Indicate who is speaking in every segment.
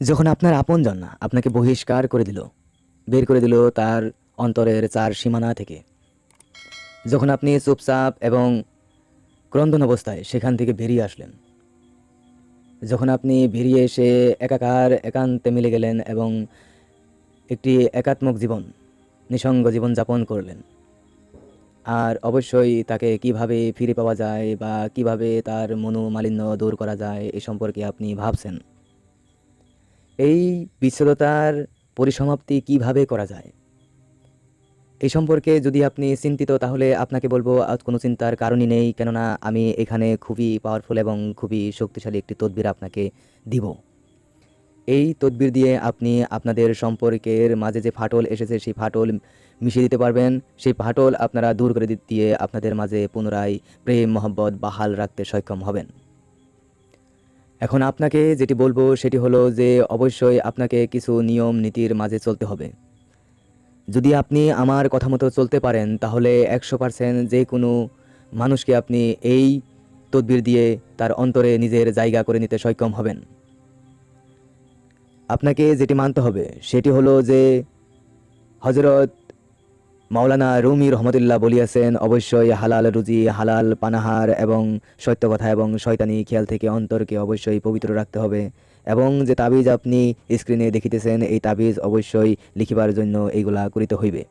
Speaker 1: যখন আপনার আপনজন আপনাকে বহিষ্কার করে দিল, বের করে দিল তার অন্তরের চার সীমানা থেকে। যখন আপনি চুপচাপ এবং ক্রন্দন অবস্থায় সেখান থেকে বেরিয়ে আসলেন, যখন আপনি বেরিয়ে এসে একাকার একান্তে মিলে গেলেন এবং একটি একাত্মক জীবন, নিসঙ্গ জীবন যাপন করলেন, আর অবশ্যই তাকে কীভাবে ফিরে পাওয়া যায় বা কীভাবে তার মনোমালিন্য দূর করা যায় এ সম্পর্কে আপনি ভাবছেন এই বিচ্ছেদতার পরিসমাপ্তি কীভাবে করা যায়? এই সম্পর্কে যদি আপনি চিন্তিত, তাহলে আপনাকে বলব কোনো চিন্তার কারণই নেই। কেননা, আমি এখানে খুবই পাওয়ারফুল এবং খুবই শক্তিশালী একটি তদবির আপনাকে দিব। এই তদবির দিয়ে আপনি আপনাদের সম্পর্কের মাঝে যে ফাটল এসেছে, সেই ফাটল মিশিয়ে দিতে পারবেন। সেই ফাটল আপনারা দূর করে দিয়ে আপনাদের মাঝে পুনরায় প্রেম, মহব্বত, বাহাল রাখতে সক্ষম হবেন। এখন আপনাকে যেটি বলব সেটি হলো যে অবশ্যই আপনাকে কিছু নিয়ম নীতির মাঝে চলতে হবে। যদি আপনি আমার কথা মতো চলতে পারেন, তাহলে একশো পার্সেন্ট যে কোনো মানুষকে আপনি এই তদবির দিয়ে তার অন্তরে নিজের জায়গা করে নিতে সক্ষম হবেন। আপনাকে যেটি মানতে হবে, সেটি হলো যে হজরত মাওলানা রুমি রহমতুল্লাহ বলিয়াছেন, অবশ্যই হালাল রুজি, হালাল পানাহার এবং সত্য কথা এবং শয়তানি খেয়াল থেকে অন্তরকে অবশ্যই পবিত্র রাখতে হবে। এবং যে তাবিজ আপনি স্ক্রিনে দেখিতেছেন, এই তাবিজ অবশ্যই লিখিবার জন্য এইগুলা করিতে হইবে।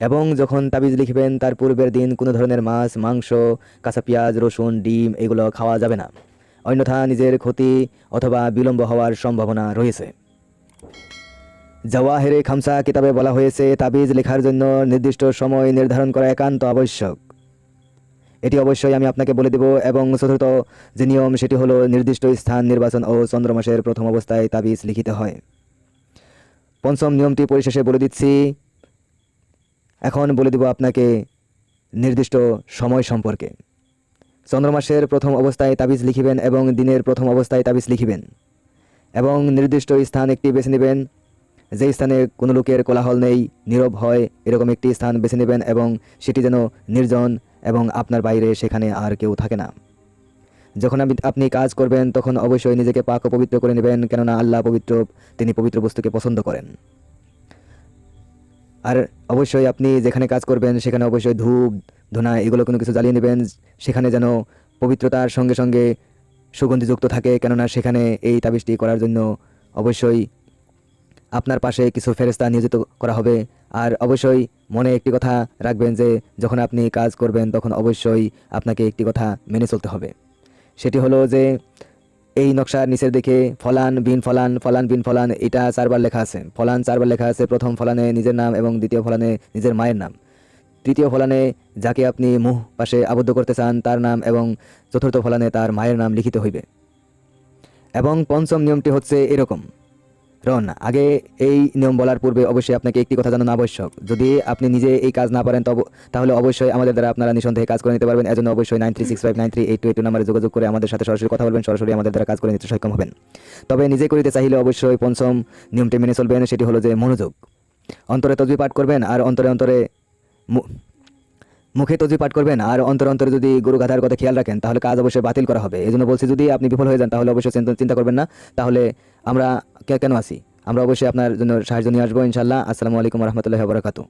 Speaker 1: এবং যখন তাবিজ লিখবেন, তার পূর্বের দিন কোনো ধরনের মাছ, মাংস, কাঁচা পেঁয়াজ, রসুন, ডিম এগুলো খাওয়া যাবে না। অন্যথা নিজের ক্ষতি অথবা বিলম্ব হওয়ার সম্ভাবনা রয়েছে। জওয়াহেরে খামসা কিতাবে বলা হয়েছে, তাবিজ লেখার জন্য নির্দিষ্ট সময় নির্ধারণ করা একান্ত আবশ্যক। এটি অবশ্যই আমি আপনাকে বলে দেব এবং চতুর্থ যে নিয়ম, সেটি হলো নির্দিষ্ট স্থান নির্বাচন ও চন্দ্রমাসের প্রথম অবস্থায় তাবিজ লিখিতে হয়। পঞ্চম নিয়মটি পরিশেষে বলে দিচ্ছি। এখন বলে দেব আপনাকে নির্দিষ্ট সময় সম্পর্কে। চন্দ্রমাসের প্রথম অবস্থায় তাবিজ লিখিবেন এবং দিনের প্রথম অবস্থায় তাবিজ লিখিবেন এবং নির্দিষ্ট স্থান একটি বেছে নেবেন। যে স্থানে কোনো লোকের কোলাহল নেই, নীরব হয়, এরকম একটি স্থান বেছে নেবেন এবং সেটি যেন নির্জন এবং আপনার বাইরে সেখানে আর কেউ থাকে না। যখন আপনি কাজ করবেন, তখন অবশ্যই নিজেকে পাক পবিত্র করে নেবেন, কেননা আল্লাহ পবিত্র, তিনি পবিত্র বস্তুকে পছন্দ করেন। আর অবশ্যই আপনি যেখানে কাজ করবেন, সেখানে অবশ্যই ধূপ, ধুনা এগুলো কোনো কিছু জ্বালিয়ে নেবেন, সেখানে যেন পবিত্রতার সঙ্গে সঙ্গে সুগন্ধিযুক্ত থাকে, কেননা সেখানে এই তাবিজটি করার জন্য অবশ্যই আপনার পাশে কিছু ফেরেস্তা নিয়োজিত করা হবে। আর অবশ্যই মনে একটি কথা রাখবেন যে, যখন আপনি কাজ করবেন, তখন অবশ্যই আপনাকে একটি কথা মেনে চলতে হবে। সেটি হলো যে, এই নকশার নিচের দিকে ফলান বিন ফলান ফলান বিন ফলান, এটা চারবার লেখা আছে। ফলান চারবার লেখা আছে, প্রথম ফলানে নিজের নাম এবং দ্বিতীয় ফলানে নিজের মায়ের নাম। তৃতীয় ফলানে যাকে আপনি মুহ পাশে আবদ্ধ করতে চান, তার নাম এবং চতুর্থ ফলানে তার মায়ের নাম লিখিত হইবে। এবং পঞ্চম নিয়মটি হচ্ছে এরকম। রন আগে এই নিয়ম বলার পূর্বে অবশ্যই আপনাকে একটি কথা জানানো আবশ্যক। যদি আপনি নিজে এই কাজ না পারেন, তবে তাহলে অবশ্যই আমাদের দ্বারা আপনারা নিঃসন্দেহে কাজ করে নিতে পারবেন। এজন্য অবশ্যই nine three six five nine three eight two eight নাম্বারে যোগাযোগ করে আমাদের সাথে সরাসরি কথা বলবেন। সরাসরি আমাদের দ্বারা কাজ করে নিতে সক্ষম হবেন। তবে নিজে করিতে চাইলে অবশ্যই পঞ্চম নিয়মটি মেনে চলবেন, সেটি হলো যে মনোযোগ। অন্তরে তজবি পাঠ করবেন আর অন্তরে অন্তরে মুখে তজি পাঠ করবেন আর অন্তর অন্তরে যদি গুরু গাধার কথা খেয়াল রাখেন, তাহলে কাজ অবশ্যই বাতিল করা হবে। এই জন্য বলছি, যদি আপনি বিফল হয়ে যান, তাহলে অবশ্যই চিন্তা- করবেন না। তাহলে আমরা কেন আসি আমরা অবশ্যই আপনার জন্য সাহায্য নিয়ে আসব ইনশাল্লাহ আসসালামু আলাইকুম রহমতুল্লাহ বরাকাতু